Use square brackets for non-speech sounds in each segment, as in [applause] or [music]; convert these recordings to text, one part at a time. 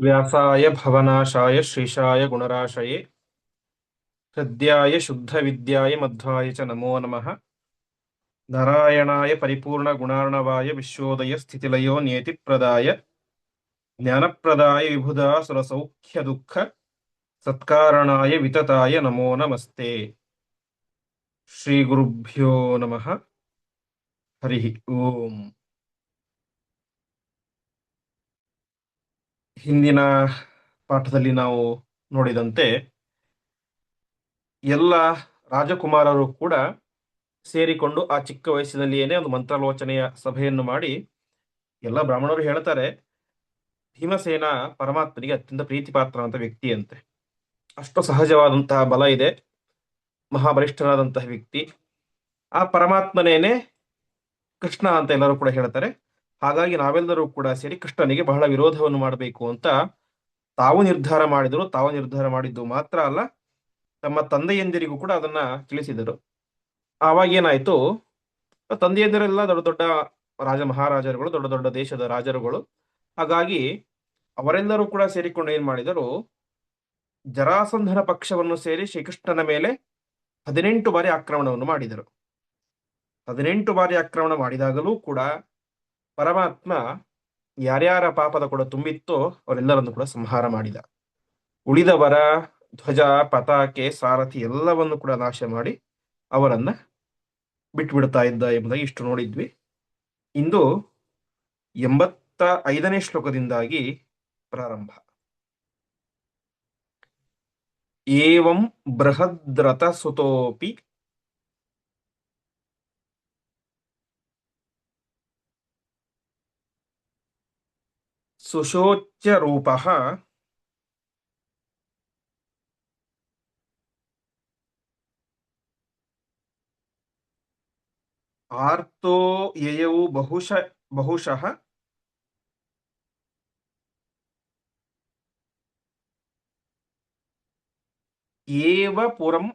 व्यासाय भवनाशाय श्रीशाय गुणराशये हृद्याय शुद्धविद्याय मध्वाय च नमो नमः। नारायणाय परिपूर्णगुणार्णवाय विश्वोदयस्थितिलयो नियतिप्रदाय ज्ञानप्रदाय विबुधा सुरसौख्यदुःख सत्कारणाय वितताय नमो नमस्ते। श्रीगुरुभ्यो नमः। हरिः ಓಂ ಹಿಂದಿನ ಪಾಠದಲ್ಲಿ ನಾವು ನೋಡಿದಂತೆ ಎಲ್ಲ ರಾಜಕುಮಾರರು ಕೂಡ ಸೇರಿಕೊಂಡು ಆ ಚಿಕ್ಕ ವಯಸ್ಸಿನಲ್ಲಿಯೇ ಒಂದು ಮಂತ್ರಾಲೋಚನೆಯ ಸಭೆಯನ್ನು ಮಾಡಿ ಎಲ್ಲ ಬ್ರಾಹ್ಮಣರು ಹೇಳ್ತಾರೆ, ಭೀಮಸೇನ ಪರಮಾತ್ಮನಿಗೆ ಅತ್ಯಂತ ಪ್ರೀತಿಪಾತ್ರ ಅಂತ ವ್ಯಕ್ತಿ ಅಂತೆ ಅಷ್ಟು ಸಹಜವಾದಂತಹ ಬಲ ಇದೆ, ಮಹಾಬಲಿಷ್ಠನಾದಂತಹ ವ್ಯಕ್ತಿ. ಆ ಪರಮಾತ್ಮನೇನೆ ಕೃಷ್ಣ ಅಂತ ಎಲ್ಲರೂ ಕೂಡ ಹೇಳ್ತಾರೆ. ಹಾಗಾಗಿ ನಾವೆಲ್ಲರೂ ಕೂಡ ಸೇರಿ ಕೃಷ್ಣನಿಗೆ ಬಹಳ ವಿರೋಧವನ್ನು ಮಾಡಬೇಕು ಅಂತ ತಾವು ನಿರ್ಧಾರ ಮಾಡಿದರು ತಾವು ನಿರ್ಧಾರ ಮಾಡಿದ್ದು ಮಾತ್ರ ಅಲ್ಲ, ತಮ್ಮ ತಂದೆಯಂದಿರಿಗೂ ಕೂಡ ಅದನ್ನ ತಿಳಿಸಿದರು. ಆವಾಗ ಏನಾಯ್ತು? ತಂದೆಯಂದಿರೆಲ್ಲ ದೊಡ್ಡ ದೊಡ್ಡ ರಾಜ ಮಹಾರಾಜರುಗಳು, ದೊಡ್ಡ ದೊಡ್ಡ ದೇಶದ ರಾಜರುಗಳು. ಹಾಗಾಗಿ ಅವರೆಲ್ಲರೂ ಕೂಡ ಸೇರಿಕೊಂಡು ಏನ್ ಮಾಡಿದರು? ಜರಾಸಂಧನ ಪಕ್ಷವನ್ನು ಸೇರಿ ಶ್ರೀಕೃಷ್ಣನ ಮೇಲೆ ಹದಿನೆಂಟು ಬಾರಿ ಆಕ್ರಮಣವನ್ನು ಮಾಡಿದರು. ಹದಿನೆಂಟು ಬಾರಿ ಆಕ್ರಮಣ ಮಾಡಿದಾಗಲೂ ಕೂಡ ಪರಮಾತ್ಮ ಯಾರ್ಯಾರ ಪಾಪದ ಕೂಡ ತುಂಬಿತ್ತೋ ಅವರೆಲ್ಲರನ್ನು ಕೂಡ ಸಂಹಾರ ಮಾಡಿದ. ಉಳಿದವರ ಧ್ವಜ, ಪತಾಕೆ, ಸಾರಥಿ ಎಲ್ಲವನ್ನು ಕೂಡ ನಾಶ ಮಾಡಿ ಅವರನ್ನ ಬಿಟ್ಬಿಡ್ತಾ ಇದ್ದ ಎಂಬುದಾಗಿ ಇಷ್ಟು ನೋಡಿದ್ವಿ. ಇಂದು ಎಂಬತ್ತ ಐದನೇ ಶ್ಲೋಕದಿಂದಾಗಿ ಪ್ರಾರಂಭ. ಏವಂ ಬೃಹದ್ರಥ ಸುತೋಪಿ ಸುಶೋಚ್ಯ ರೂಪ ಆರ್ತೋ ಯಯೌ ಬಹುಶ ಬಹುಶಃ ಏವ ಪುರಂ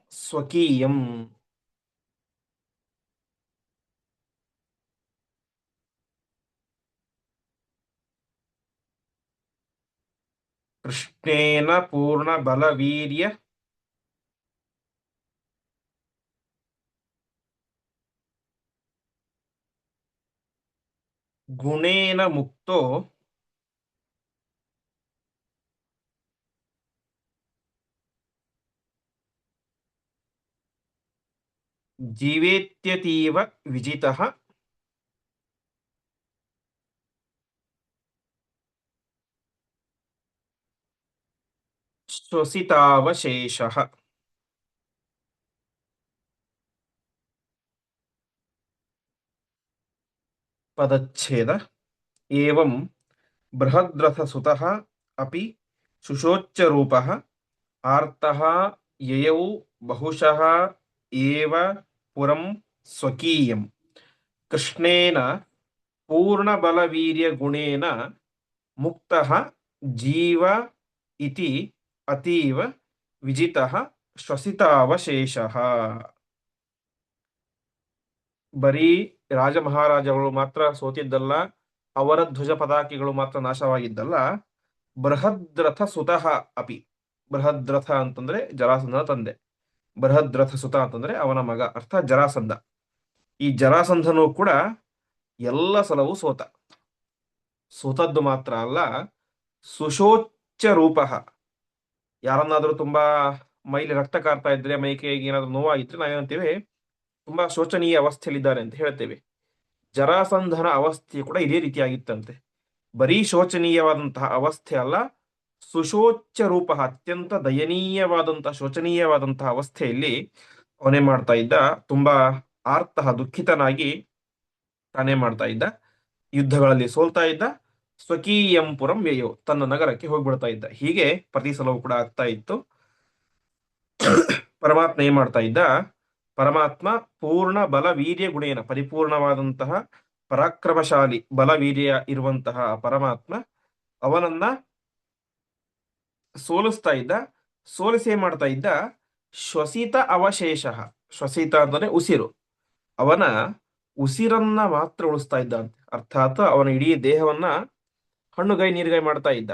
ಸ್ವಕೀಯಂ ಕೃಷ್ಣೇನ ಪೂರ್ಣ ಬಲವೀರ್ಯ ಗುಣೇನ ಮುಕ್ತೋ ಜೀವೇತ್ಯತೀವ ವಿಜಿತಃ ಶ್ವಸಿತಾವಶೇಷಃ ಪದಚ್ಛೇದ ಏವಂ ಬೃಹದ್ರಥಸುತಃ ಅಪಿ ಶುಶೋಚ್ಚರೂಪಃ ಆರ್ತಃ ಯಯೌ ಬಹುಶಃ ಏವ ಪುರಂ ಸ್ವಕೀಯಂ ಕೃಷ್ಣೇನ ಪೂರ್ಣಬಲವೀರ್ಯಗುಣೇನ ಮುಕ್ತಃ ಜೀವ ಇತಿ ಅತೀವ ವಿಜಿತಃ ಶ್ವಸಿತಾವಶೇಷ ಬರೀ ರಾಜ ಮಹಾರಾಜಗಳು ಮಾತ್ರ ಸೋತಿದ್ದಲ್ಲ, ಅವರ ಧ್ವಜ ಪತಾಕಿಗಳು ಮಾತ್ರ ನಾಶವಾಗಿದ್ದಲ್ಲ, ಬೃಹದ್ರಥ ಸುತಃ ಅಪಿ. ಬೃಹದ್ರಥ ಅಂತಂದ್ರೆ ಜರಾಸಂಧನ ತಂದೆ. ಬೃಹದ್ರಥ ಸುತ ಅಂತಂದ್ರೆ ಅವನ ಮಗ, ಅರ್ಥ ಜರಾಸಂಧ. ಈ ಜರಾಸಂಧನು ಕೂಡ ಎಲ್ಲ ಸಲವೂ ಸೋತ. ಸೋತದ್ದು ಮಾತ್ರ ಅಲ್ಲ ಸುಶೋಚ್ಚ ರೂಪ. ಯಾರನ್ನಾದ್ರೂ ತುಂಬಾ ಮೈಲಿ ರಕ್ತ ಕಾರ್ತಾ ಇದ್ರೆ ಮೈ ಕೈಗೆ ಏನಾದ್ರು ನೋವಾಗಿದ್ರೆ ನಾವೇನಂತೇವೆ ತುಂಬಾ ಶೋಚನೀಯ ಅವಸ್ಥೆಯಲ್ಲಿದ್ದಾರೆ ಅಂತ ಹೇಳ್ತೇವೆ. ಜರಾಸಂಧನ ಅವಸ್ಥೆ ಕೂಡ ಇದೇ ರೀತಿಯಾಗಿತ್ತಂತೆ. ಬರೀ ಶೋಚನೀಯವಾದಂತಹ ಅವಸ್ಥೆ ಅಲ್ಲ ಸುಶೋಚ ರೂಪ, ಅತ್ಯಂತ ದಯನೀಯವಾದಂತಹ, ಶೋಚನೀಯವಾದಂತಹ ಅವಸ್ಥೆಯಲ್ಲಿ ಅವನೇ ಮಾಡ್ತಾ ಇದ್ದ, ತುಂಬಾ ಆರ್ತಃ ದುಃಖಿತನಾಗಿ ತಾನೇ ಮಾಡ್ತಾ ಇದ್ದ, ಯುದ್ಧಗಳಲ್ಲಿ ಸೋಲ್ತಾ ಇದ್ದ ಸ್ವಕೀಯಂ ಪುರಂ ವ್ಯಯೋ ತನ್ನ ನಗರಕ್ಕೆ ಹೋಗ್ಬಿಡ್ತಾ ಇದ್ದ. ಹೀಗೆ ಪ್ರತಿ ಸಲವೂ ಕೂಡ ಆಗ್ತಾ ಇತ್ತು. ಪರಮಾತ್ಮ ಏನ್ ಮಾಡ್ತಾ ಇದ್ದ? ಪರಮಾತ್ಮ ಪೂರ್ಣ ಬಲ ವೀರ್ಯ ಗುಣೇನ, ಪರಿಪೂರ್ಣವಾದಂತಹ ಪರಾಕ್ರಮಶಾಲಿ ಬಲ ವೀರ್ಯ ಇರುವಂತಹ ಪರಮಾತ್ಮ ಅವನನ್ನ ಸೋಲಿಸ್ತಾ ಇದ್ದ. ಸೋಲಿಸಿ ಮಾಡ್ತಾ ಇದ್ದ? ಶ್ವಸಿತ ಅವಶೇಷ. ಶ್ವಸಿತ ಅಂದ್ರೆ ಉಸಿರು. ಅವನ ಉಸಿರನ್ನ ಮಾತ್ರ ಉಳಿಸ್ತಾ ಇದ್ದಂತೆ ಅರ್ಥಾತ್ ಅವನ ಇಡೀ ದೇಹವನ್ನ ಹಣ್ಣುಗಾಯಿ ನೀರುಗೈ ಮಾಡ್ತಾ ಇದ್ದ.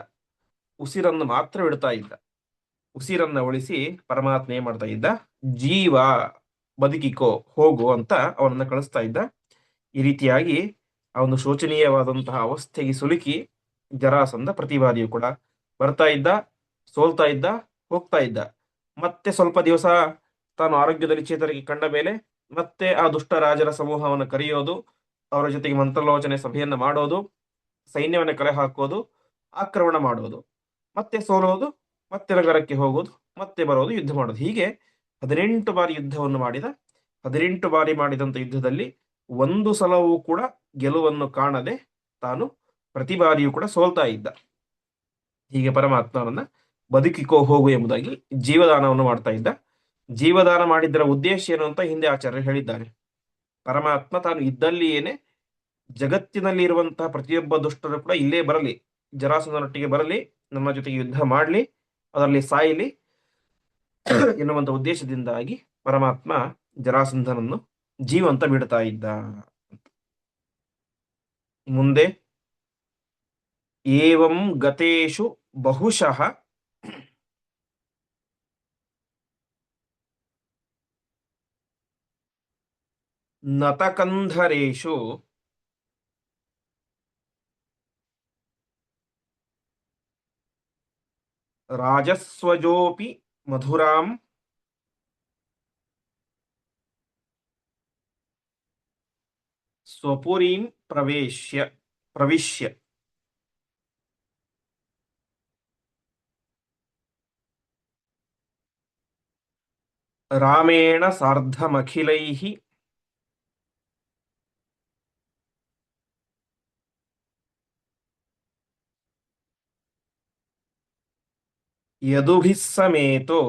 ಉಸಿರನ್ನು ಮಾತ್ರ ಬಿಡ್ತಾ ಇದ್ದ. ಉಸಿರನ್ನ ಉಳಿಸಿ ಪರಮಾತ್ಮ ಏನ್ ಮಾಡ್ತಾ ಇದ್ದ? ಜೀವ, ಬದುಕಿಕೋ, ಹೋಗು ಅಂತ ಅವನನ್ನ ಕಳಿಸ್ತಾ ಇದ್ದ. ಈ ರೀತಿಯಾಗಿ ಅವನು ಶೋಚನೀಯವಾದಂತಹ ಅವಸ್ಥೆಗೆ ಸುಲುಕಿ ಜರಾಸಂದ ಪ್ರತಿವಾದಿಯು ಕೂಡ ಬರ್ತಾ ಇದ್ದ, ಸೋಲ್ತಾ ಇದ್ದ, ಹೋಗ್ತಾ ಇದ್ದ. ಮತ್ತೆ ಸ್ವಲ್ಪ ದಿವಸ ತಾನು ಆರೋಗ್ಯದಲ್ಲಿ ಚೇತರಿಕೆ ಕಂಡ ಮೇಲೆ ಮತ್ತೆ ಆ ದುಷ್ಟ ರಾಜರ ಸಮೂಹವನ್ನು ಕರೆಯೋದು, ಅವರ ಜೊತೆಗೆ ಮಂತ್ರಲೋಚನೆ ಸಭೆಯನ್ನ ಮಾಡೋದು ಸೈನ್ಯವನ್ನ ಕಲೆ ಹಾಕೋದು, ಆಕ್ರಮಣ ಮಾಡೋದು ಮತ್ತೆ ಸೋಲೋದು ಮತ್ತೆ ನಗರಕ್ಕೆ ಹೋಗೋದು ಮತ್ತೆ ಬರೋದು ಯುದ್ಧ ಮಾಡೋದು ಹೀಗೆ ಹದಿನೆಂಟು ಬಾರಿ ಯುದ್ಧವನ್ನು ಮಾಡಿದ, ಹದಿನೆಂಟು ಬಾರಿ ಮಾಡಿದಂತ ಯುದ್ಧದಲ್ಲಿ ಒಂದು ಸಲವೂ ಕೂಡ ಗೆಲುವನ್ನು ಕಾಣದೆ ತಾನು ಪ್ರತಿ ಬಾರಿಯೂ ಕೂಡ ಸೋಲ್ತಾ ಇದ್ದ. ಹೀಗೆ ಪರಮಾತ್ಮನನ್ನ ಬದುಕಿಕೋ ಹೋಗು ಎಂಬುದಾಗಿ ಜೀವದಾನವನ್ನು ಮಾಡ್ತಾ ಇದ್ದ. ಜೀವದಾನ ಮಾಡಿದ್ದರ ಉದ್ದೇಶ ಏನು ಅಂತ ಹಿಂದೆ ಆಚಾರ್ಯರು ಹೇಳಿದ್ದಾರೆ. ಪರಮಾತ್ಮ ತಾನು ಇದ್ದಲ್ಲಿಯೇನೆ ಜಗತ್ತಿನಲ್ಲಿ ಇರುವಂತಹ ಪ್ರತಿಯೊಬ್ಬ ದುಷ್ಟರು ಕೂಡ ಇಲ್ಲೇ ಬರಲಿ, ಜರಾಸಂದನೊಟ್ಟಿಗೆ ಬರಲಿ ನಮ್ಮ ಜೊತೆಗೆ ಯುದ್ಧ ಮಾಡಲಿ, ಅದರಲ್ಲಿ ಸಾಯಲಿ [coughs] ಎನ್ನುವಂತ ಉದ್ದೇಶದಿಂದಾಗಿ ಪರಮಾತ್ಮ ಜರಾಸಂಧನನ್ನು ಜೀವಂತ ಬಿಡ್ತಾ ಇದ್ದ. ಮುಂದೆ, ಏವಂ ಗತೇಶು ಬಹುಶಃ ನತಕಂಧರೇಶು ರಾಜಸ್ವಜೋಪಿ ಮಧುರಾಂ ಸ್ವಪುರೀಂ ಪ್ರವೇಶ್ಯ ಪ್ರವಿಶ್ಯ ರಾಮೇಣ ಸಾರ್ಧಮಖಿಲೈಃ ಯದುಭಿಃ ಸಮೇತೋ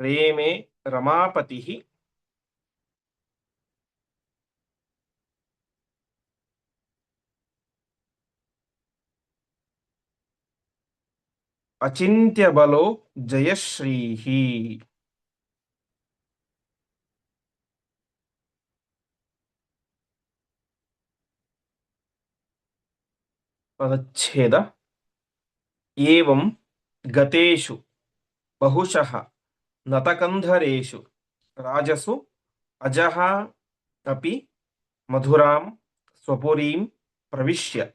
ರೇಮೆ ರಮಾಪತಿಃ ಅಚಿಂತ್ಯಬಲೋ ಜಯಶ್ರೀಃ ಪದಚ್ಛೇದ ಏವಂ ಗತೇಶು ಬಹುಶಃ ನತಕಂಧರೇಶು ರಾಜಸು ಅಜಃ ಅಪಿ ಮಧುರಾಂ ಸ್ವಪುರೀಂ ಪ್ರವಿಶ್ಯ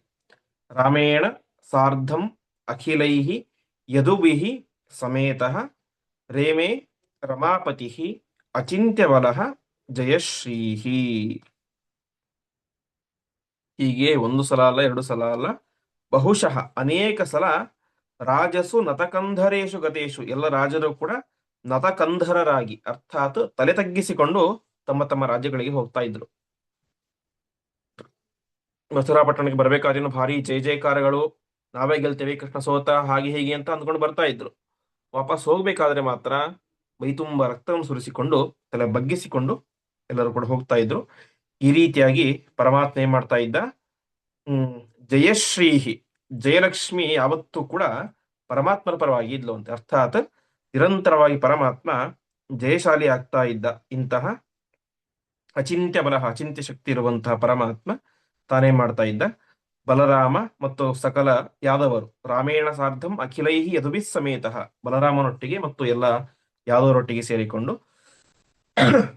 ರಾಮೇಣ ಸಾರ್ಧಂ ಅಖಿಲೈಃ ಯದುಭಿಃ ಸಮೇತಃ ರೇಮೇ ರಮಾಪತಿಃ ಅಚಿಂತ್ಯವಲಃ ಜಯಶ್ರೀಹಿ ಹೀಗೆ ಒಂದು ಸಲ ಅಲ್ಲ ಎರಡು ಸಲ ಅಲ್ಲ ಬಹುಶಃ ಅನೇಕ ಸಲ ರಾಜಸು ನತಕಂಧರೇಶು ಗತೇಶು ಎಲ್ಲ ರಾಜರು ಕೂಡ ನತಕಂಧರರಾಗಿ ಅರ್ಥಾತ್ ತಲೆ ತಗ್ಗಿಸಿಕೊಂಡು ತಮ್ಮ ತಮ್ಮ ರಾಜ್ಯಗಳಿಗೆ ಹೋಗ್ತಾ ಇದ್ರು. ಮಥುರಾ ಪಟ್ಟಣಕ್ಕೆ ಬರ್ಬೇಕಾದ್ರೇನು ಭಾರಿ ಜಯ ಜಯಕಾರಗಳು, ನಾವೇ ಗೆಲ್ತೇವೆ ಕೃಷ್ಣ ಸೋತ, ಹಾಗೆ ಹೀಗೆ ಅಂತ ಅಂದ್ಕೊಂಡು ಬರ್ತಾ ಇದ್ರು. ವಾಪಸ್ ಹೋಗ್ಬೇಕಾದ್ರೆ ಮಾತ್ರ ಬೈ ತುಂಬ ರಕ್ತವನ್ನು ಸುರಿಸಿಕೊಂಡು, ತಲೆ ಬಗ್ಗಿಸಿಕೊಂಡು ಎಲ್ಲರೂ ಕೂಡ ಹೋಗ್ತಾ ಇದ್ರು. ಈ ರೀತಿಯಾಗಿ ಪರಮಾತ್ಮ ಏನ್ ಮಾಡ್ತಾ ಇದ್ದ? ಹ್ಮ್ ಜಯಶ್ರೀಹಿ, ಜಯಲಕ್ಷ್ಮಿ ಯಾವತ್ತೂ ಕೂಡ ಪರಮಾತ್ಮನ ಪರವಾಗಿ ಇದ್ಲು ಅಂತ. ಅರ್ಥಾತ್ ನಿರಂತರವಾಗಿ ಪರಮಾತ್ಮ ಜಯಶಾಲಿ ಆಗ್ತಾ ಇದ್ದ ಇಂತಹ ಅಚಿಂತ್ಯ ಬಲ ಅಚಿಂತ್ಯ ಶಕ್ತಿ ಇರುವಂತಹ ಪರಮಾತ್ಮ ತಾನೇ ಮಾಡ್ತಾ ಇದ್ದ. ಬಲರಾಮ ಮತ್ತು ಸಕಲ ಯಾದವರು, ರಾಮೇಣ ಸಾರ್ಧಂ ಅಖಿಲೈಹಿ ಯದುಭಿ ಸಮೇತ, ಬಲರಾಮನೊಟ್ಟಿಗೆ ಮತ್ತು ಎಲ್ಲ ಯಾದವರೊಟ್ಟಿಗೆ ಸೇರಿಕೊಂಡು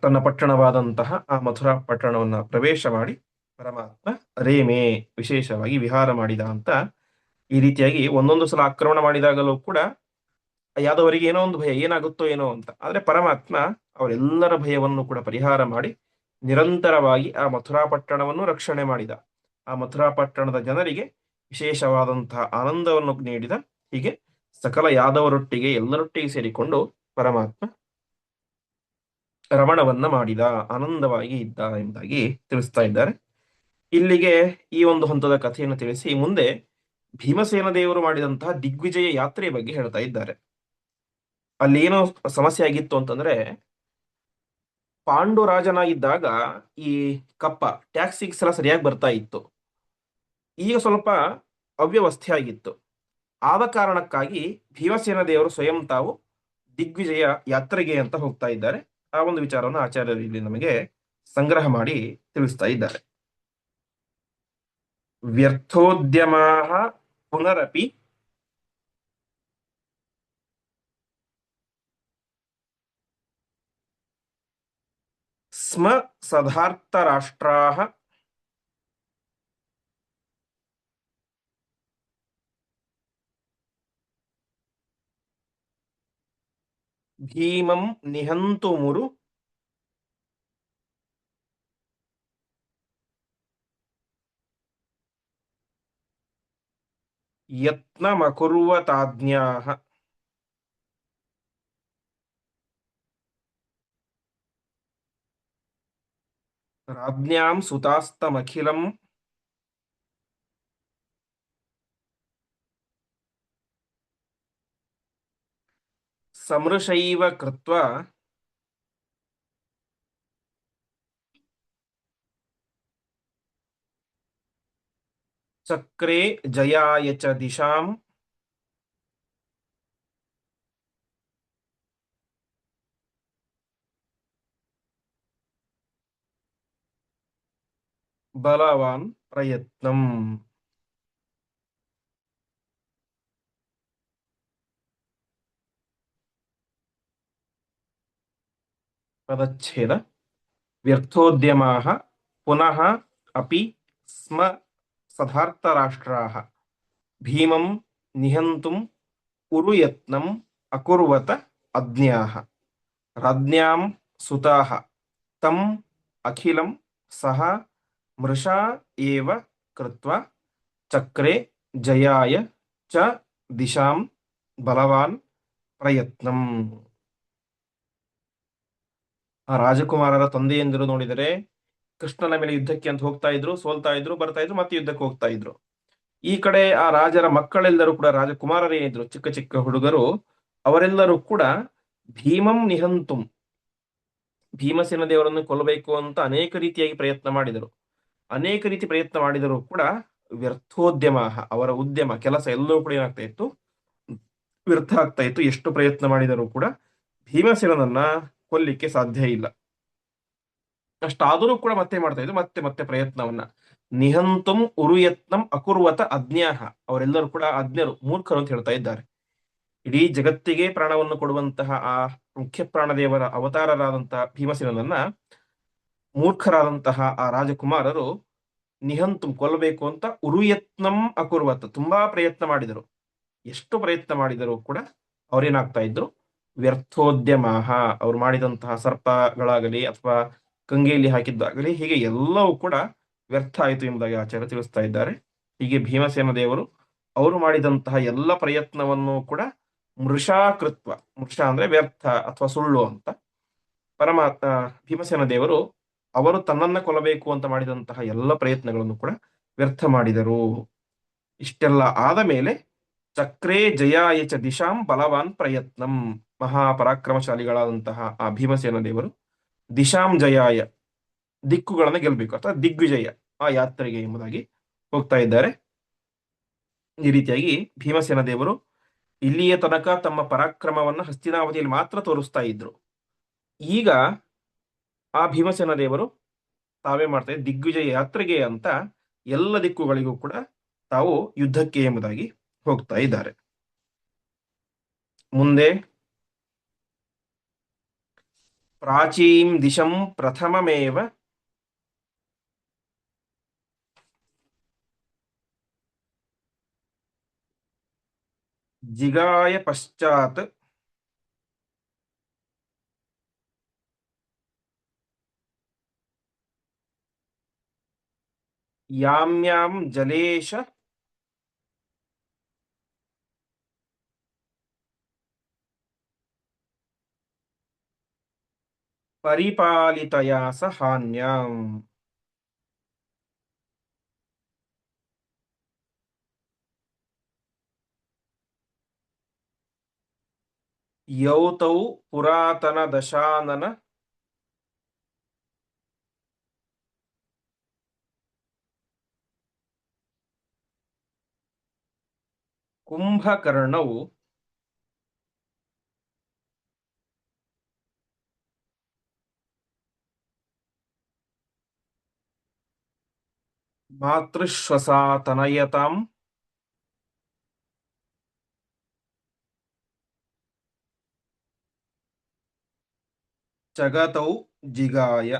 ತನ್ನ ಪಟ್ಟಣವಾದಂತಹ ಆ ಮಥುರಾ ಪಟ್ಟಣವನ್ನ ಪ್ರವೇಶ ಮಾಡಿ ಪರಮಾತ್ಮ ರೇಮೆ ವಿಶೇಷವಾಗಿ ವಿಹಾರ ಮಾಡಿದ ಅಂತ ಈ ರೀತಿಯಾಗಿ ಒಂದೊಂದು ಸಲ ಆಕ್ರಮಣ ಮಾಡಿದಾಗಲೂ ಕೂಡ ಯಾದವರಿಗೆ ಏನೋ ಒಂದು ಭಯ, ಏನಾಗುತ್ತೋ ಏನೋ ಅಂತ. ಆದ್ರೆ ಪರಮಾತ್ಮ ಅವರೆಲ್ಲರ ಭಯವನ್ನು ಕೂಡ ಪರಿಹಾರ ಮಾಡಿ ನಿರಂತರವಾಗಿ ಆ ಮಥುರಾ ಪಟ್ಟಣವನ್ನು ರಕ್ಷಣೆ ಮಾಡಿದ. ಆ ಮಥುರಾ ಪಟ್ಟಣದ ಜನರಿಗೆ ವಿಶೇಷವಾದಂತಹ ಆನಂದವನ್ನು ನೀಡಿದ. ಹೀಗೆ ಸಕಲ ಯಾದವರೊಟ್ಟಿಗೆ ಎಲ್ಲರೊಟ್ಟಿಗೆ ಸೇರಿಕೊಂಡು ಪರಮಾತ್ಮ ರಮಣವನ್ನ ಮಾಡಿದ, ಆನಂದವಾಗಿ ಇದ್ದ ಎಂಬುದಾಗಿ ತಿಳಿಸ್ತಾ ಇದ್ದಾರೆ. ಇಲ್ಲಿಗೆ ಈ ಒಂದು ಹಂತದ ಕಥೆಯನ್ನು ತಿಳಿಸಿ ಮುಂದೆ ಭೀಮಸೇನ ದೇವರು ಮಾಡಿದಂತಹ ದಿಗ್ವಿಜಯ ಯಾತ್ರೆಯ ಬಗ್ಗೆ ಹೇಳ್ತಾ ಇದ್ದಾರೆ. ಅಲ್ಲಿ ಏನೋ ಸಮಸ್ಯೆ ಆಗಿತ್ತು ಅಂತಂದ್ರೆ ಪಾಂಡು ರಾಜನಾಗಿದ್ದಾಗ ಈ ಕಪ್ಪ ಟ್ಯಾಕ್ಸಿಗೆ ಸಲ ಸರಿಯಾಗಿ ಬರ್ತಾ ಇತ್ತು. ಈಗ ಸ್ವಲ್ಪ ಅವ್ಯವಸ್ಥೆ ಆಗಿತ್ತು. ಆದ ಕಾರಣಕ್ಕಾಗಿ ಭೀಮಸೇನ ದೇವರು ಸ್ವಯಂ ತಾವು ದಿಗ್ವಿಜಯ ಯಾತ್ರೆಗೆ ಅಂತ ಹೋಗ್ತಾ ಇದ್ದಾರೆ. ಆ ಒಂದು ವಿಚಾರವನ್ನು ಆಚಾರ್ಯರು ಇಲ್ಲಿ ನಮಗೆ ಸಂಗ್ರಹ ಮಾಡಿ ತಿಳಿಸ್ತಾ ಇದ್ದಾರೆ. వ్యర్థోద్యమాహ పునరపి స్మ సదార్థరాష్ట్రాః భీమం నిహంతుమురు यत्नमकुर्वताज्ञाः। राज्ञां सुतास्तमखिलम् समृशैव कृत्वा चक्रे जयाय च दिशा बलवान् प्रयत्न पदच्छेद। व्यर्थोद्यमाः पुनः अपि स्म ಸದಾರ್ಥರಾಷ್ಟ್ರಾः ಭೀಮಂ ನಿಹಂತುಂ ಉರುಯತ್ನಂ ಅಕುರ್ವತ ಅಜ್ಞಾಃ ರಾಜ್ಞಾಂ ಸುತಾಹ. ತಂ ಅಖಿಲಂ ಸಹ ಮೃಷಾ ಏವ ಕೃತ್ವ ಚಕ್ರೆ ಜಯಾಯ ಚ ದಿಶಾಂ ಬಲವಾನ್ ಪ್ರಯತ್ನಂ. ಆ ರಾಜಕುಮಾರರ ತಂದೆಯೆಂದಿರು ನೋಡಿದರೆ ಕೃಷ್ಣನ ಮೇಲೆ ಯುದ್ಧಕ್ಕೆ ಅಂತ ಹೋಗ್ತಾ ಇದ್ರು, ಸೋಲ್ತಾ ಇದ್ರು, ಬರ್ತಾ ಇದ್ರು, ಮತ್ತೆ ಯುದ್ಧಕ್ಕೆ ಹೋಗ್ತಾ ಇದ್ರು. ಈ ಕಡೆ ಆ ರಾಜರ ಮಕ್ಕಳೆಲ್ಲರೂ ಕೂಡ, ರಾಜಕುಮಾರರೇ ಇದ್ರು, ಚಿಕ್ಕ ಚಿಕ್ಕ ಹುಡುಗರು, ಅವರೆಲ್ಲರೂ ಕೂಡ ಭೀಮಂ ನಿಹಂತುಂ. ಭೀಮಸೇನ ದೇವರನ್ನು ಕೊಲ್ಲಬೇಕು ಅಂತ ಅನೇಕ ರೀತಿಯಾಗಿ ಪ್ರಯತ್ನ ಮಾಡಿದರು. ಅನೇಕ ರೀತಿ ಪ್ರಯತ್ನ ಮಾಡಿದರೂ ಕೂಡ ವ್ಯರ್ಥೋದ್ಯಮ, ಅವರ ಉದ್ಯಮ, ಕೆಲಸ ಎಲ್ಲವೂ ಕೂಡ ಏನಾಗ್ತಾ ಇತ್ತು? ವ್ಯರ್ಥ ಆಗ್ತಾ ಇತ್ತು. ಎಷ್ಟು ಪ್ರಯತ್ನ ಮಾಡಿದರೂ ಕೂಡ ಭೀಮಸೇನನ್ನ ಕೊಲ್ಲಿಕ್ಕೆ ಸಾಧ್ಯ ಇಲ್ಲ. ಅಷ್ಟಾದರೂ ಕೂಡ ಮತ್ತೆ ಮಾಡ್ತಾ ಇದ್ರು, ಮತ್ತೆ ಮತ್ತೆ ಪ್ರಯತ್ನವನ್ನ. ನಿಹಂತಂ ಉರುಯತ್ನಂ ಅಕುರ್ವತ ಅಜ್ಞಾಹ. ಅವರೆಲ್ಲರೂ ಕೂಡ ಅಜ್ಞರು, ಮೂರ್ಖರು ಅಂತ ಹೇಳ್ತಾ ಇದ್ದಾರೆ. ಇಡೀ ಜಗತ್ತಿಗೆ ಪ್ರಾಣವನ್ನು ಕೊಡುವಂತಹ ಆ ಮುಖ್ಯ ಪ್ರಾಣದೇವರ ಅವತಾರರಾದಂತಹ ಭೀಮಸೇನನ್ನ ಮೂರ್ಖರಾದಂತಹ ಆ ರಾಜಕುಮಾರರು ನಿಹಂತಂ ಕೊಲ್ಲಬೇಕು ಅಂತ ಉರುಯತ್ನಂ ಅಕುರ್ವತ ತುಂಬಾ ಪ್ರಯತ್ನ ಮಾಡಿದರು. ಎಷ್ಟು ಪ್ರಯತ್ನ ಮಾಡಿದರೂ ಕೂಡ ಅವ್ರೇನಾಗ್ತಾ ಇದ್ರು? ವ್ಯರ್ಥೋದ್ಯಮಾಹ ಅವ್ರು ಮಾಡಿದಂತಹ ಸರ್ಪಗಳಾಗಲಿ ಅಥವಾ ಕಂಗೆಯಲ್ಲಿ ಹಾಕಿದ್ದಾಗಲಿ ಹೀಗೆ ಎಲ್ಲವೂ ಕೂಡ ವ್ಯರ್ಥ ಆಯಿತು ಎಂಬುದಾಗಿ ಆಚಾರ್ಯ ತಿಳಿಸ್ತಾ ಇದ್ದಾರೆ. ಹೀಗೆ ಭೀಮಸೇನ ದೇವರು ಅವರು ಮಾಡಿದಂತಹ ಎಲ್ಲ ಪ್ರಯತ್ನವನ್ನು ಕೂಡ ಮೃಷಾಕೃತ್ವ, ಮೃಷ ಅಂದ್ರೆ ವ್ಯರ್ಥ ಅಥವಾ ಸುಳ್ಳು ಅಂತ. ಪರಮಾತ್ಮ, ಭೀಮಸೇನ ದೇವರು ಅವರು ತನ್ನನ್ನ ಕೊಲ್ಲಬೇಕು ಅಂತ ಮಾಡಿದಂತಹ ಎಲ್ಲ ಪ್ರಯತ್ನಗಳನ್ನು ಕೂಡ ವ್ಯರ್ಥ ಮಾಡಿದರು. ಇಷ್ಟೆಲ್ಲ ಆದ ಮೇಲೆ ಚಕ್ರೇ ಜಯ ಚ ದಿಶಾಂ ಬಲವಾನ್ ಪ್ರಯತ್ನಂ. ಮಹಾಪರಾಕ್ರಮಶಾಲಿಗಳಾದಂತಹ ಆ ಭೀಮಸೇನ ದೇವರು ದಿಶಾಂ ಜಯಾಯ. ದಿಕ್ಕುಗಳನ್ನು ಗೆಲ್ಲಬೇಕು ಅಥವಾ ದಿಗ್ವಿಜಯ ಆ ಯಾತ್ರೆಗೆ ಎಂಬುದಾಗಿ ಹೋಗ್ತಾ ಇದ್ದಾರೆ. ಈ ರೀತಿಯಾಗಿ ಭೀಮಸೇನ ದೇವರು ಇಲ್ಲಿಯ ತನಕ ತಮ್ಮ ಪರಾಕ್ರಮವನ್ನು ಹಸ್ತಿನಾವತಿಯಲ್ಲಿ ಮಾತ್ರ ತೋರಿಸ್ತಾ ಇದ್ರು. ಈಗ ಆ ಭೀಮಸೇನ ದೇವರು ತಾವೇ ಮಾಡ್ತಾ ದಿಗ್ವಿಜಯ ಯಾತ್ರೆಗೆ ಅಂತ ಎಲ್ಲ ದಿಕ್ಕುಗಳಿಗೂ ಕೂಡ ತಾವು ಯುದ್ಧಕ್ಕೆ ಎಂಬುದಾಗಿ ಹೋಗ್ತಾ ಇದ್ದಾರೆ. ಮುಂದೆ ಪ್ರಾಚೀಂ ದಿಶಂ ಪ್ರಥಮಮೇವ ಜಿಗಾಯ ಪಶ್ಚಾತ್ ಯಾಮ್ಯಾಂ ಜಲೇಶ ಪರಿಪಾಲಿತಯಾ ಸಹಾನ್ಯಂ ಹಾನ್ಯಾಂ ಯೌತೌ ಪುರಾತನ ದಶಾನನ. ಕುಂಭಕರ್ಣವು ಮಾತೃಶ್ವಸಾತನಯತಾಂ ಜಗತೌ ಜಿಗಾಯ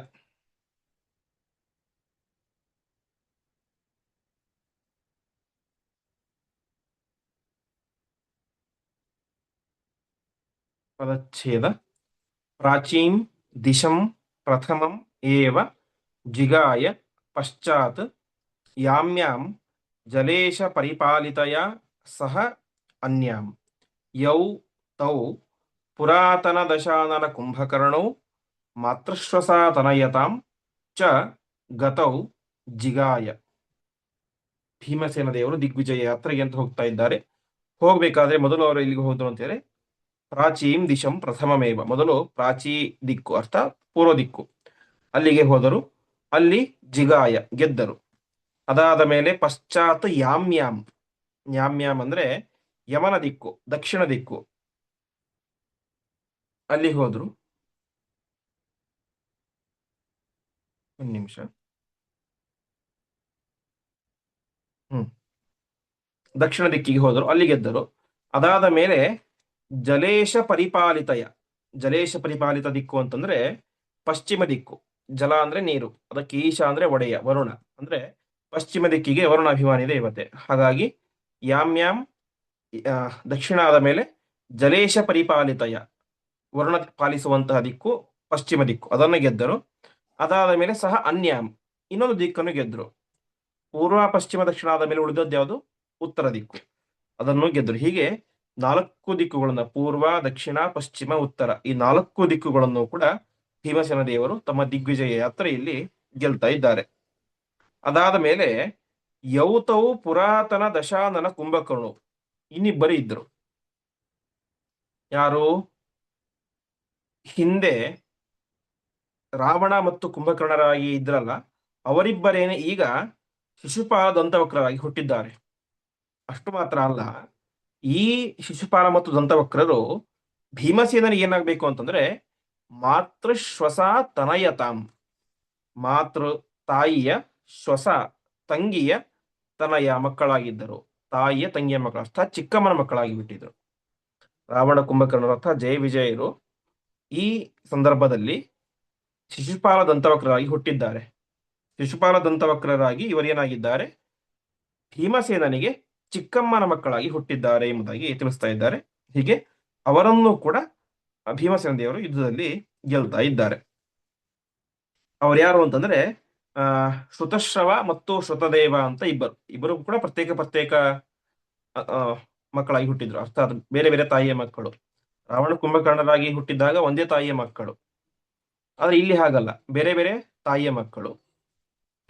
ಪದಚ್ಛೇದ ಪ್ರಾಚೀಂ ದಿಶಂ ಪ್ರಥಮಂ ಏವ ಜಿಗಾಯ ಪಶ್ಚಾತ್ ಯಾಮ್ಯಾಂ ಜಲೇಶ ಪರಿಪಾಲಿತಯ ಸಹ ಅನ್ಯಾಂ ಯೌ ತೌ ಪುರಾತನ ದಶಾನನ ಕುಂಭಕರ್ಣೌ ಮಾತೃಶ್ವಸಾತನಯತಾಂ ಚ ಗತೌ ಜಿಗಾಯ ಭೀಮಸೇನ ದೇವರು ದಿಗ್ವಿಜಯ ಯಾತ್ರೆಗೆ ಅಂತ ಹೋಗ್ತಾ ಇದ್ದಾರೆ. ಹೋಗಬೇಕಾದ್ರೆ ಮೊದಲು ಅವರು ಇಲ್ಲಿಗೆ ಹೋದ್ರು ಅಂತೇಳಿ ಪ್ರಾಚೀಂ ದಿಶಂ ಪ್ರಥಮಮೇವ. ಮೊದಲು ಪ್ರಾಚೀ ದಿಕ್ಕು ಅರ್ಥ ಪೂರ್ವ ದಿಕ್ಕು. ಅಲ್ಲಿಗೆ ಹೋದರು. ಅಲ್ಲಿ ಜಿಗಾಯ ಗೆದ್ದರು. ಅದಾದ ಮೇಲೆ ಪಶ್ಚಾತ್ ಯಾಮ್ಯಾಮ್ ಯಾಮ್ಯಾಮ್ ಅಂದ್ರೆ ಯಮನ ದಿಕ್ಕು, ದಕ್ಷಿಣ ದಿಕ್ಕು. ಅಲ್ಲಿ ಹೋದ್ರು. ಒಂದು ನಿಮಿಷ. ಹ್ಮ್. ದಕ್ಷಿಣ ದಿಕ್ಕಿಗೆ ಹೋದರು, ಅಲ್ಲಿ ಗೆದ್ದರು. ಅದಾದ ಮೇಲೆ ಜಲೇಶ ಪರಿಪಾಲಿತಯ. ಜಲೇಶ ಪರಿಪಾಲಿತ ದಿಕ್ಕು ಅಂತಂದ್ರೆ ಪಶ್ಚಿಮ ದಿಕ್ಕು. ಜಲ ಅಂದ್ರೆ ನೀರು. ಅದಕ್ಕೆ ಈಶ ಅಂದ್ರೆ ಒಡೆಯ, ವರುಣ. ಅಂದ್ರೆ ಪಶ್ಚಿಮ ದಿಕ್ಕಿಗೆ ವರುಣ ಅಭಿಮಾನಿ ದೇವತೆ ಹಾಗಾಗಿ ಯಾಮ್ ಯಾಮ್ ದಕ್ಷಿಣ ಆದ ಮೇಲೆ ಜಲೇಶ ಪರಿಪಾಲಿತಯ, ವರುಣ ಪಾಲಿಸುವಂತಹ ದಿಕ್ಕು ಪಶ್ಚಿಮ ದಿಕ್ಕು, ಅದನ್ನು ಗೆದ್ದರು. ಅದಾದ ಮೇಲೆ ಸಹ ಅನ್ಯಾಮ್ ಇನ್ನೊಂದು ದಿಕ್ಕನ್ನು ಗೆದ್ದರು ಪೂರ್ವ, ಪಶ್ಚಿಮ, ದಕ್ಷಿಣ ಆದ ಮೇಲೆ ಉಳಿದದ್ದು ಯಾವುದು? ಉತ್ತರ ದಿಕ್ಕು. ಅದನ್ನು ಗೆದ್ದರು ಹೀಗೆ ನಾಲ್ಕು ದಿಕ್ಕುಗಳನ್ನ, ಪೂರ್ವ, ದಕ್ಷಿಣ, ಪಶ್ಚಿಮ, ಉತ್ತರ, ಈ ನಾಲ್ಕು ದಿಕ್ಕುಗಳನ್ನು ಕೂಡ ಭೀಮಸೇನ ದೇವರು ತಮ್ಮ ದಿಗ್ವಿಜಯ ಯಾತ್ರೆಯಲ್ಲಿ ಗೆಲ್ತಾ ಇದ್ದಾರೆ. ಅದಾದ ಮೇಲೆ ಯೌತವು ಪುರಾತನ ದಶಾನನ ಕುಂಭಕರ್ಣು. ಇನ್ನಿಬ್ಬರು ಇದ್ರು. ಯಾರು? ಹಿಂದೆ ರಾವಣ ಮತ್ತು ಕುಂಭಕರ್ಣರಾಗಿ ಇದ್ರಲ್ಲ, ಅವರಿಬ್ಬರೇನೆ ಈಗ ಶಿಶುಪಾಲ ದಂತವಕ್ರರಾಗಿ ಹುಟ್ಟಿದ್ದಾರೆ. ಅಷ್ಟು ಮಾತ್ರ ಅಲ್ಲ, ಈ ಶಿಶುಪಾಲ ಮತ್ತು ದಂತವಕ್ರರು ಭೀಮಸೇನರಿಗೆ ಏನಾಗಬೇಕು ಅಂತಂದ್ರೆ, ಮಾತೃಶ್ವಸ ತನಯತಾಂ, ಮಾತೃ ತಾಯಿಯ ಶ್ವಸ ತಂಗಿಯ ತನಯ ಮಕ್ಕಳಾಗಿದ್ದರು. ತಾಯಿಯ ತಂಗಿಯ ಮಕ್ಕಳು ಅರ್ಥ ಚಿಕ್ಕಮ್ಮನ ಮಕ್ಕಳಾಗಿ ಬಿಟ್ಟಿದ್ರು ರಾವಣ ಕುಂಭಕರ್ಣರ ಅರ್ಥ ಜಯ ವಿಜಯರು ಈ ಸಂದರ್ಭದಲ್ಲಿ ಶಿಶುಪಾಲ ದಂತವಕ್ರರಾಗಿ ಹುಟ್ಟಿದ್ದಾರೆ. ಶಿಶುಪಾಲ ದಂತವಕ್ರರಾಗಿ ಇವರೇನಾಗಿದ್ದಾರೆ? ಭೀಮಸೇನನಿಗೆ ಚಿಕ್ಕಮ್ಮನ ಮಕ್ಕಳಾಗಿ ಹುಟ್ಟಿದ್ದಾರೆ ಎಂಬುದಾಗಿ ತಿಳಿಸ್ತಾ ಇದ್ದಾರೆ. ಹೀಗೆ ಅವರನ್ನು ಕೂಡ ಭೀಮಸೇನ ದೇವರು ಯುದ್ಧದಲ್ಲಿ ಗೆಲ್ತಾ ಇದ್ದಾರೆ. ಅವ್ರು ಯಾರು ಅಂತಂದ್ರೆ ಶ್ರುತಶ್ರವ ಮತ್ತು ಶ್ರುತದೇವ ಅಂತ ಇಬ್ಬರು. ಇಬ್ಬರು ಕೂಡ ಪ್ರತ್ಯೇಕ ಪ್ರತ್ಯೇಕ ಮಕ್ಕಳಾಗಿ ಹುಟ್ಟಿದ್ರು. ಅರ್ಥಾತ್ ಬೇರೆ ಬೇರೆ ತಾಯಿಯ ಮಕ್ಕಳು. ರಾವಣ ಕುಂಭಕರ್ಣರಾಗಿ ಹುಟ್ಟಿದಾಗ ಒಂದೇ ತಾಯಿಯ ಮಕ್ಕಳು. ಆದ್ರೆ ಇಲ್ಲಿ ಹಾಗಲ್ಲ. ಬೇರೆ ಬೇರೆ ತಾಯಿಯ ಮಕ್ಕಳು.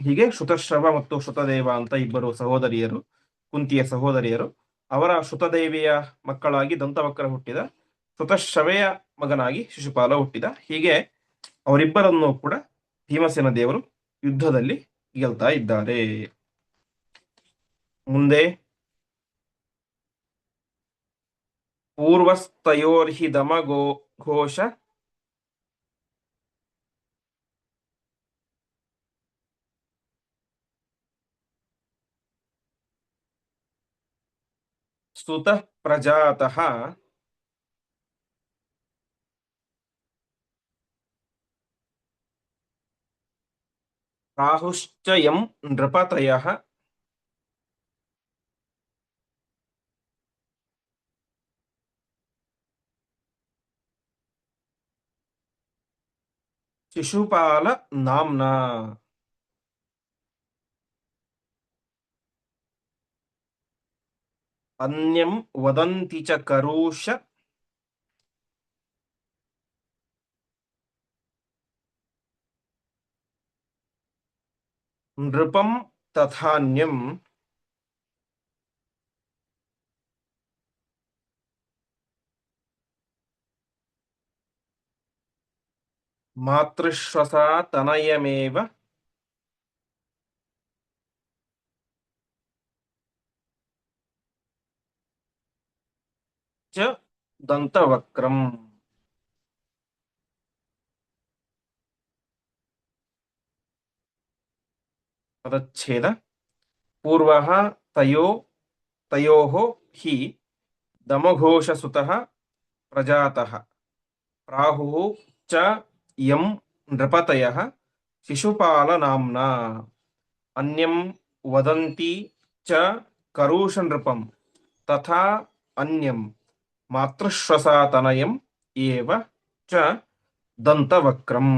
ಹೀಗೆ ಶ್ರುತಶ್ರವ ಮತ್ತು ಶ್ರುತದೇವ ಅಂತ ಇಬ್ಬರು ಸಹೋದರಿಯರು, ಕುಂತಿಯ ಸಹೋದರಿಯರು, ಅವರ ಶ್ರುತದೇವಿಯ ಮಕ್ಕಳಾಗಿ ದಂತವಕ್ರ ಹುಟ್ಟಿದ ಶ್ರುತಶ್ರವೆಯ ಮಗನಾಗಿ ಶಿಶುಪಾಲ ಹುಟ್ಟಿದ. ಹೀಗೆ ಅವರಿಬ್ಬರನ್ನು ಕೂಡ ಭೀಮಸೇನ ದೇವರು ಯುದ್ಧದಲ್ಲಿ ಗೆಲ್ತಾ ಇದ್ದಾರೆ. ಮುಂದೆ ಪೂರ್ವಸ್ತಯೋರ್ಹಿ ದಮಗೋ ಘೋಷ. ಸ್ತುತ ಪ್ರಜಾತಃ ರಾಹುಶ್ಚ ಯಂ ನೃಪತಯಃ ಶಿಶುಪಾಲ ನಾಮ್ನ ಅನ್ಯಂ ವದಂತಿ ಚ ಕರೂಷ ನೃಪಂ ತಥಾನ್ಯಂ ಮಾತೃಶ್ವಸಾ ತನಯಮೇವ ಚ ದಂತವಕ್ರಂ ಪದಚ್ಛೇದ ಪೂರ್ವ ತಯೋ ತಯೋಃ ಹಿ ದಮಘೋಷಸುತಃ ಪ್ರಜಾತಃ ಪ್ರಾಹುಃ ಚ ಯಂ ನೃಪತಯಃ ಶಿಶುಪಾಲನಾಮ್ನಾ ಅನ್ಯಂ ವದಂತಿ ಚ ಕರುಷ ನೃಪಂ ತಥಾ ಅನ್ಯಂ ಮಾತೃಶ್ವಸಾತನಯಂ ಏವ ಚ ದಂತವಕ್ರಂ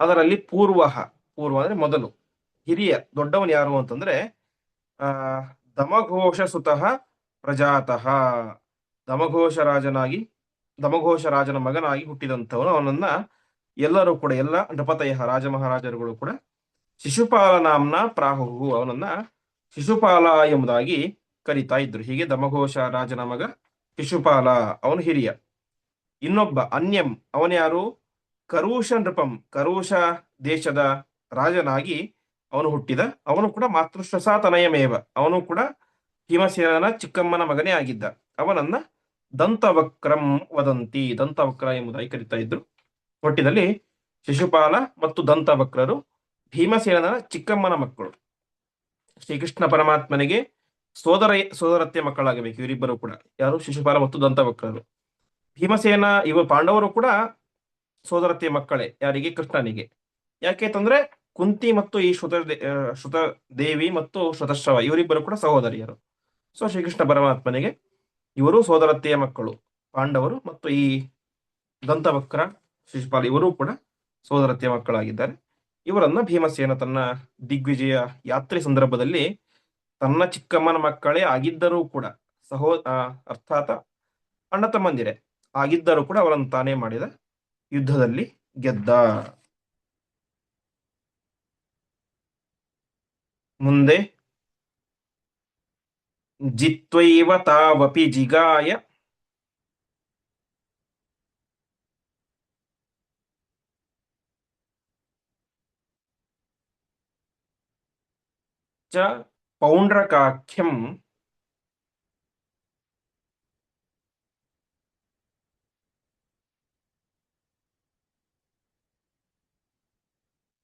ಅದರಲ್ಲಿ ಪೂರ್ವ ಪೂರ್ವ ಅಂದ್ರೆ ಮೊದಲು. ಹಿರಿಯ ದೊಡ್ಡವನು ಯಾರು ಅಂತಂದ್ರೆ, ಆ, ದಮಘೋಷ ಸುತಃ ಪ್ರಜಾತಃ. ದಮಘೋಷ ರಾಜನಾಗಿ, ದಮಘೋಷ ರಾಜನ ಮಗನಾಗಿ ಹುಟ್ಟಿದಂಥವನು. ಅವನನ್ನ ಎಲ್ಲರೂ ಕೂಡ, ಎಲ್ಲ ನೃಪತಯ ರಾಜ ಮಹಾರಾಜರುಗಳು ಕೂಡ ಶಿಶುಪಾಲ ನಾಮ್ನ ಪ್ರಾಹುಹು ಅವನನ್ನ ಶಿಶುಪಾಲ ಎಂಬುದಾಗಿ ಕರೀತಾ ಇದ್ರು. ಹೀಗೆ ದಮಘೋಷ ರಾಜನ ಮಗ ಶಿಶುಪಾಲ, ಅವನು ಹಿರಿಯ. ಇನ್ನೊಬ್ಬ ಅನ್ಯಂ, ಅವನ್ಯಾರು? ಕರೂಷ ನೃಪಂ. ಕರೂಷ ದೇಶದ ರಾಜನಾಗಿ ಅವನು ಹುಟ್ಟಿದ, ಅವನು ಕೂಡ ಮಾತೃಶ್ವಸಾತನಯಮೇವ ಅವನು ಕೂಡ ಭೀಮಸೇನನ ಚಿಕ್ಕಮ್ಮನ ಮಗನೇ ಆಗಿದ್ದ. ಅವನನ್ನ ದಂತವಕ್ರಂ ವದಂತಿ, ದಂತವಕ್ರ ಎಂಬುದಾಗಿ ಕರಿತಾ ಇದ್ರು. ಒಟ್ಟಿನಲ್ಲಿ ಶಿಶುಪಾಲ ಮತ್ತು ದಂತವಕ್ರರು ಭೀಮಸೇನನ ಚಿಕ್ಕಮ್ಮನ ಮಕ್ಕಳು. ಶ್ರೀಕೃಷ್ಣ ಪರಮಾತ್ಮನಿಗೆ ಸೋದರ ಸೋದರತ್ಯ ಮಕ್ಕಳಾಗಬೇಕು ಇವರಿಬ್ಬರು ಕೂಡ. ಯಾರು? ಶಿಶುಪಾಲ ಮತ್ತು ದಂತವಕ್ರರು. ಭೀಮಸೇನ, ಇವ ಪಾಂಡವರು ಕೂಡ ಸೋದರತ್ಯ ಮಕ್ಕಳೇ, ಯಾರಿಗೆ? ಕೃಷ್ಣನಿಗೆ. ಯಾಕೆ ತಂದ್ರೆ ಕುಂತಿ ಮತ್ತು ಈ ಶ್ರುತ ಶ್ರುತ ದೇವಿ ಮತ್ತು ಶ್ರುತಶ್ರವ ಇವರಿಬ್ಬರು ಕೂಡ ಸಹೋದರಿಯರು. ಸೊ, ಶ್ರೀಕೃಷ್ಣ ಪರಮಾತ್ಮನಿಗೆ ಇವರು ಸೋದರತ್ತೆಯ ಮಕ್ಕಳು, ಪಾಂಡವರು ಮತ್ತು ಈ ದಂತವಕ್ರ ಶಿಶುಪಾಲ ಇವರು ಕೂಡ ಸೋದರತ್ತೆಯ ಮಕ್ಕಳಾಗಿದ್ದಾರೆ. ಇವರನ್ನ ಭೀಮಸೇನ ತನ್ನ ದಿಗ್ವಿಜಯ ಯಾತ್ರೆ ಸಂದರ್ಭದಲ್ಲಿ ತನ್ನ ಚಿಕ್ಕಮ್ಮನ ಮಕ್ಕಳೇ ಆಗಿದ್ದರೂ ಕೂಡ ಸಹೋ ಅರ್ಥಾತ ಅಣ್ಣ ತಮ್ಮಂದಿರೆ ಆಗಿದ್ದರೂ ಕೂಡ ಅವರನ್ನು ತಾನೇ ಮಾಡಿದ ಯುದ್ಧದಲ್ಲಿ ಗೆದ್ದ. ಮುಂದೆ ಜಿತ್ವೈವ ತಾವಪಿ ಜಿಗಾಯ ಚ ಪೌಂಡ್ರಕಾಖ್ಯಂ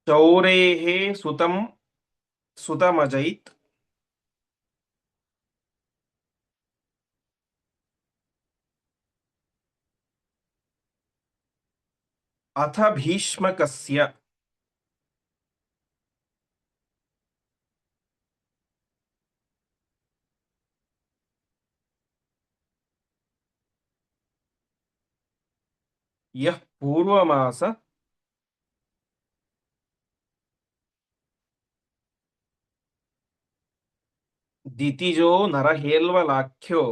ಚೌರೇಃ ಸುತಂ ಸುತಮಜೈತ್ ಅಥ ಭೀಷ್ಮಕಸ್ಯ ಯಃ ಪೂರ್ವಮಾಸ ದಿತಿಜೋ ನರಹೇಲ್ವಲಾಖ್ಯೋ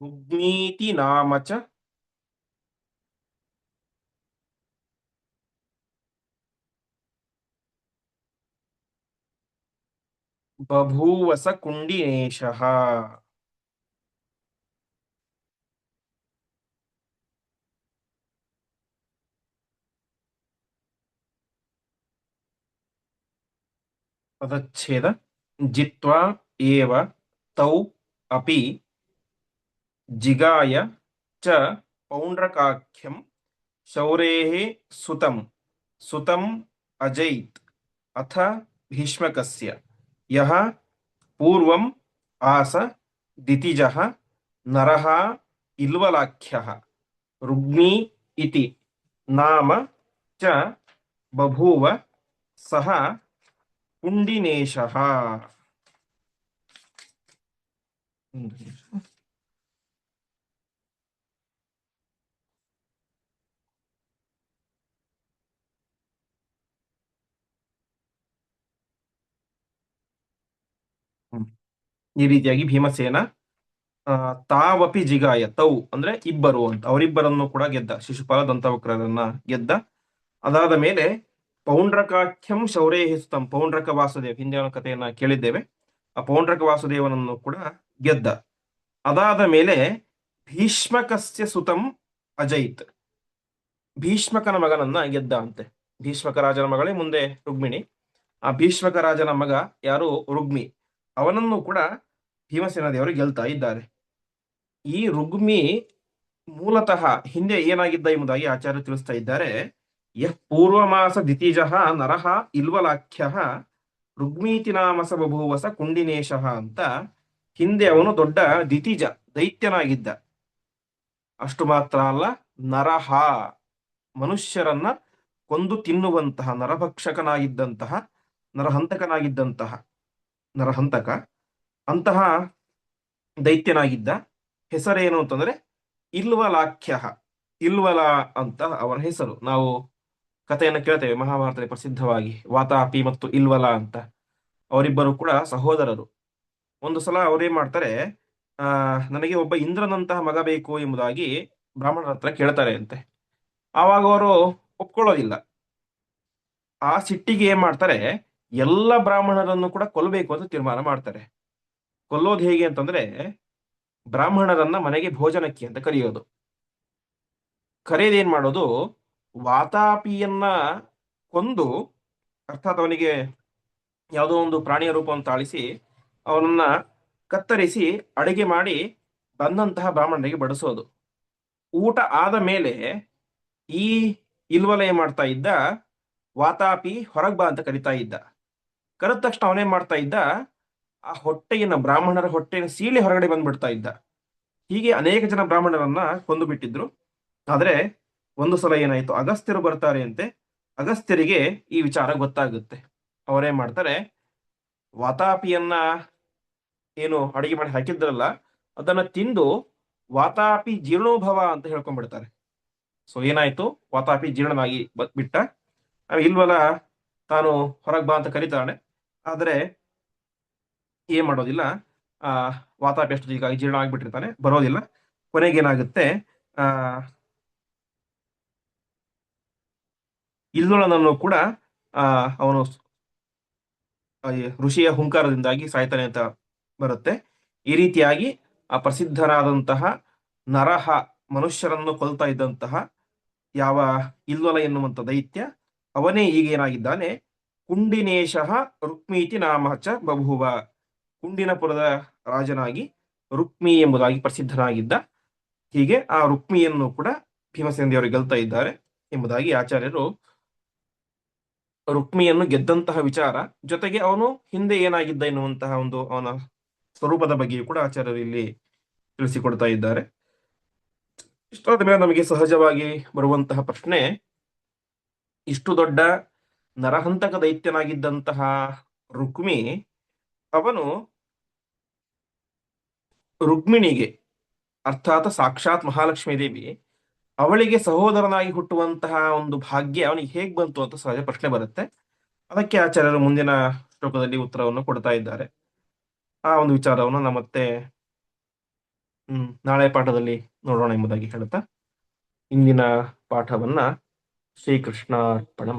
ಗುಗ್ನೀತಿ ನಾಮ ಚ ಬಭೂವಸ ಕುಂಡಿನೇಶಃ ಪದಚ್ಛೇದ ಜಿತ್ವಾ ಏವ ತೌ ಅಪಿ ಜಿಗಾಯ ಚ ಪೌಂಡ್ರಕಾಖ್ಯಂ ಶೌರೇಃ ಸುತಂ ಸುತಂ ಅಜೈತ್ ಅಥ ಭೀಷ್ಮಕಸ್ಯ ಯಹ ಪೂರ್ವಂ ಆಸ ದಿತಿಜಃ ನರಃ ಇಲ್ವಲಾಖ್ಯಃ ರುಗ್ಮಿ ಇತಿ ನಾಮ ಚ ಬಭೂವ ಸಹ ಕುಂಡಿನೇಶಃ ಒಂದು ನಿಮಿಷ. ಹ್ಮ್. ಈ ರೀತಿಯಾಗಿ ಭೀಮಸೇನ ತಾವಪಿ ಜಿಗಾಯ ತೌ ಅಂದ್ರೆ ಇಬ್ಬರು ಅಂತ. ಅವರಿಬ್ಬರನ್ನು ಕೂಡ ಗೆದ್ದ ಶಿಶುಪಾಲ ದಂತವಕ್ರರನ್ನ ಗೆದ್ದ. ಅದಾದ ಮೇಲೆ ಪೌಂಡ್ರಕಾಖ್ಯಂ ಶೌರೇಹಿಸ್ತಂ. ಪೌಂಡ್ರಕ ವಾಸುದೇವ್. ಹಿಂದೆ ಒಂದು ಕಥೆಯನ್ನ ಕೇಳಿದ್ದೇವೆ. ಆ ಪೌಂಡ್ರಕ ವಾಸುದೇವನನ್ನು ಕೂಡ ಗೆದ್ದ. ಅದಾದ ಮೇಲೆ ಭೀಷ್ಮಕಸ್ಯ ಸುತಂ ಅಜಯಿತ್ ಭೀಷ್ಮಕನ ಮಗನನ್ನ ಗೆದ್ದ ಅಂತೆ ಭೀಷ್ಮಕ ರಾಜನ ಮಗಳೇ ಮುಂದೆ ರುಗ್ಮಿಣಿ ಆ ಭೀಷ್ಮಕ ರಾಜನ ಮಗ ಯಾರು? ರುಗ್ಮಿ ಅವನನ್ನು ಕೂಡ ಭೀಮಸೇನ ದೇವರು ಗೆಲ್ತಾ ಇದ್ದಾರೆ. ಈ ರುಗ್ಮಿ ಮೂಲತಃ ಹಿಂದೆ ಏನಾಗಿದ್ದ ಎಂಬುದಾಗಿ ಆಚಾರ್ಯ ತಿಳಿಸ್ತಾ ಇದ್ದಾರೆ. ಯಃ ಪೂರ್ವಮಾಸ ದಿತಿಜ ನರಹ ಇಲ್ವಲಾಖ್ಯ ರುಗ್ಮೀತಿ ನಾಮಸ ಬಭೂವಸ ಕುಂಡಿನೇಶ ಅಂತ ಹಿಂದೆ ಅವನು ದೊಡ್ಡ ದಿತಿಜ, ದೈತ್ಯನಾಗಿದ್ದ. ಅಷ್ಟು ಮಾತ್ರ ಅಲ್ಲ, ನರಹ, ಮನುಷ್ಯರನ್ನ ಕೊಂದು ತಿನ್ನುವಂತಹ, ನರಭಕ್ಷಕನಾಗಿದ್ದಂತಹ, ನರಹಂತಕನಾಗಿದ್ದಂತಹ, ನರಹಂತಕ, ಅಂತಹ ದೈತ್ಯನಾಗಿದ್ದ. ಹೆಸರೇನು ಅಂತಂದ್ರೆ ಇಲ್ವಲಾಖ್ಯ ಇಲ್ವಲ ಅಂತ ಅವನ ಹೆಸರು. ನಾವು ಕಥೆಯನ್ನು ಕೇಳ್ತೇವೆ ಮಹಾಭಾರತದಲ್ಲಿ ಪ್ರಸಿದ್ಧವಾಗಿ ವಾತಾಪಿ ಮತ್ತು ಇಲ್ವಲ ಅಂತ. ಅವರಿಬ್ಬರು ಕೂಡ ಸಹೋದರರು. ಒಂದು ಸಲ ಅವರೇನ್ ಮಾಡ್ತಾರೆ, ಆ, ನನಗೆ ಒಬ್ಬ ಇಂದ್ರನಂತಹ ಮಗ ಬೇಕು ಎಂಬುದಾಗಿ ಬ್ರಾಹ್ಮಣರ ಹತ್ರ ಕೇಳ್ತಾರೆ ಅಂತೆ. ಆವಾಗ ಅವರು ಒಪ್ಕೊಳ್ಳೋದಿಲ್ಲ. ಆ ಸಿಟ್ಟಿಗೆ ಏನ್ ಮಾಡ್ತಾರೆ, ಎಲ್ಲ ಬ್ರಾಹ್ಮಣರನ್ನು ಕೂಡ ಕೊಲ್ಲಬೇಕು ಅಂತ ತೀರ್ಮಾನ ಮಾಡ್ತಾರೆ. ಕೊಲ್ಲೋದು ಹೇಗೆ ಅಂತಂದ್ರೆ, ಬ್ರಾಹ್ಮಣರನ್ನ ಮನೆಗೆ ಭೋಜನಕ್ಕೆ ಅಂತ ಕರೆಯೋದು. ಕರೆಯದೇನ್ ಮಾಡೋದು ವಾತಾಪಿಯನ್ನ ಕೊಂದು, ಅರ್ಥಾತ್ ಅವನಿಗೆ ಯಾವುದೋ ಒಂದು ಪ್ರಾಣಿಯ ರೂಪವನ್ನು ತಾಳಿಸಿ ಅವನನ್ನ ಕತ್ತರಿಸಿ, ಅಡಿಗೆ ಮಾಡಿ ಬಂದಂತಹ ಬ್ರಾಹ್ಮಣರಿಗೆ ಬಡಿಸೋದು. ಊಟ ಆದ ಮೇಲೆ ಈ ಇಲ್ವಲಯ ಮಾಡ್ತಾ ಇದ್ದ, ವಾತಾಪಿ ಹೊರಗ್ ಬಾ ಅಂತ ಕರಿತಾ ಇದ್ದ. ಕರೆದ ತಕ್ಷಣ ಅವನೇನ್ ಮಾಡ್ತಾ ಇದ್ದ, ಆ ಹೊಟ್ಟೆಯನ್ನ ಬ್ರಾಹ್ಮಣರ ಹೊಟ್ಟೆಯನ್ನು ಸೀಳಿ ಹೊರಗಡೆ ಬಂದ್ಬಿಡ್ತಾ ಇದ್ದ. ಹೀಗೆ ಅನೇಕ ಜನ ಬ್ರಾಹ್ಮಣರನ್ನ ಕೊಂದು ಬಿಟ್ಟಿದ್ರು. ಆದ್ರೆ ಒಂದು ಸಲ ಏನಾಯ್ತು? ಅಗಸ್ತ್ಯರು ಬರ್ತಾರೆ ಅಂತೆ. ಅಗಸ್ತ್ಯರಿಗೆ ಈ ವಿಚಾರ ಗೊತ್ತಾಗುತ್ತೆ. ಅವರೇನ್ ಮಾಡ್ತಾರೆ. ವಾತಾಪಿಯನ್ನ ಏನು ಅಡಿಗೆ ಮಾಡಿ ಹಾಕಿದ್ರಲ್ಲ, ಅದನ್ನ ತಿಂದು ವಾತಾಪಿ ಜೀರ್ಣೋಭವ ಅಂತ ಹೇಳ್ಕೊಂಡ್ಬಿಡ್ತಾರೆ. ಸೊ ಏನಾಯ್ತು? ವಾತಾಪಿ ಜೀರ್ಣನಾಗಿ ಬಿಟ್ಟ. ಇಲ್ವಲ್ಲ, ತಾನು ಹೊರಗ್ ಬಾ ಅಂತ ಕರೀತಾನೆ ಆದ್ರೆ ಏನ್ ಮಾಡೋದಿಲ್ಲ. ಆ, ವಾತಾಪಿ ಅಷ್ಟು ಈಗ ಜೀರ್ಣ ಆಗಿಬಿಟ್ಟಿರ್ತಾನೆ. ಬರೋದಿಲ್ಲ. ಕೊನೆಗೇನಾಗುತ್ತೆ? ಆ ಇಲ್ವಳನನ್ನು ಕೂಡ ಅವನು ಋಷಿಯ ಹುಂಕಾರದಿಂದಾಗಿ ಸಾಯ್ತಾನೆ ಅಂತ ಬರುತ್ತೆ. ಈ ರೀತಿಯಾಗಿ ಆ ಪ್ರಸಿದ್ಧರಾದಂತಹ ನರಹ ಮನುಷ್ಯರನ್ನು ಕೊಲ್ತಾ ಇದ್ದಂತಹ ಯಾವ ಇಲ್ವಲ ಎನ್ನುವಂತ ದೈತ್ಯ, ಅವನೇ ಈಗ ಏನಾಗಿದ್ದಾನೆ? ಕುಂಡಿನೇಶಃ ರುಕ್ಮೀತಿ ನಾಮ ಚ ಬಭುವ. ಕುಂಡಿನಪುರದ ರಾಜನಾಗಿ ರುಕ್ಮಿ ಎಂಬುದಾಗಿ ಪ್ರಸಿದ್ಧನಾಗಿದ್ದ. ಹೀಗೆ ಆ ರುಕ್ಮಿಯನ್ನು ಕೂಡ ಭೀಮಸೇನ ದೇವರು ಗೆಲ್ತಾ ಇದ್ದಾರೆ ಎಂಬುದಾಗಿ ಆಚಾರ್ಯರು ರುಕ್ಮಿಯನ್ನು ಗೆದ್ದಂತಹ ವಿಚಾರ, ಜೊತೆಗೆ ಅವನು ಹಿಂದೆ ಏನಾಗಿದ್ದ ಎನ್ನುವಂತಹ ಒಂದು ಅವನ ಸ್ವರೂಪದ ಬಗ್ಗೆಯೂ ಕೂಡ ಆಚಾರ್ಯರು ಇಲ್ಲಿ ತಿಳಿಸಿಕೊಡ್ತಾ ಇದ್ದಾರೆ. ಇಷ್ಟಾದ ಮೇಲೆ ನಮಗೆ ಸಹಜವಾಗಿ ಬರುವಂತಹ ಪ್ರಶ್ನೆ, ಇಷ್ಟು ದೊಡ್ಡ ನರಹಂತಕ ದೈತ್ಯನಾಗಿದ್ದಂತಹ ರುಕ್ಮಿ, ಅವನು ರುಕ್ಮಿಣಿಗೆ, ಅರ್ಥಾತ್ ಸಾಕ್ಷಾತ್ ಮಹಾಲಕ್ಷ್ಮೀ ದೇವಿ ಅವಳಿಗೆ ಸಹೋದರನಾಗಿ ಹುಟ್ಟುವಂತಹ ಒಂದು ಭಾಗ್ಯ ಅವನಿಗೆ ಹೇಗ್ ಬಂತು ಅಂತ ಸಹಜ ಪ್ರಶ್ನೆ ಬರುತ್ತೆ. ಅದಕ್ಕೆ ಆಚಾರ್ಯರು ಮುಂದಿನ ಶ್ಲೋಕದಲ್ಲಿ ಉತ್ತರವನ್ನು ಕೊಡ್ತಾ ಇದ್ದಾರೆ. ಆ ಒಂದು ವಿಚಾರವನ್ನು ನಾವು ಮತ್ತೆ, ಹ್ಮ್, ನಾಳೆ ಪಾಠದಲ್ಲಿ ನೋಡೋಣ ಎಂಬುದಾಗಿ ಹೇಳುತ್ತಾ, ಇಂದಿನ ಪಾಠವನ್ನ ಶ್ರೀಕೃಷ್ಣಾರ್ಪಣ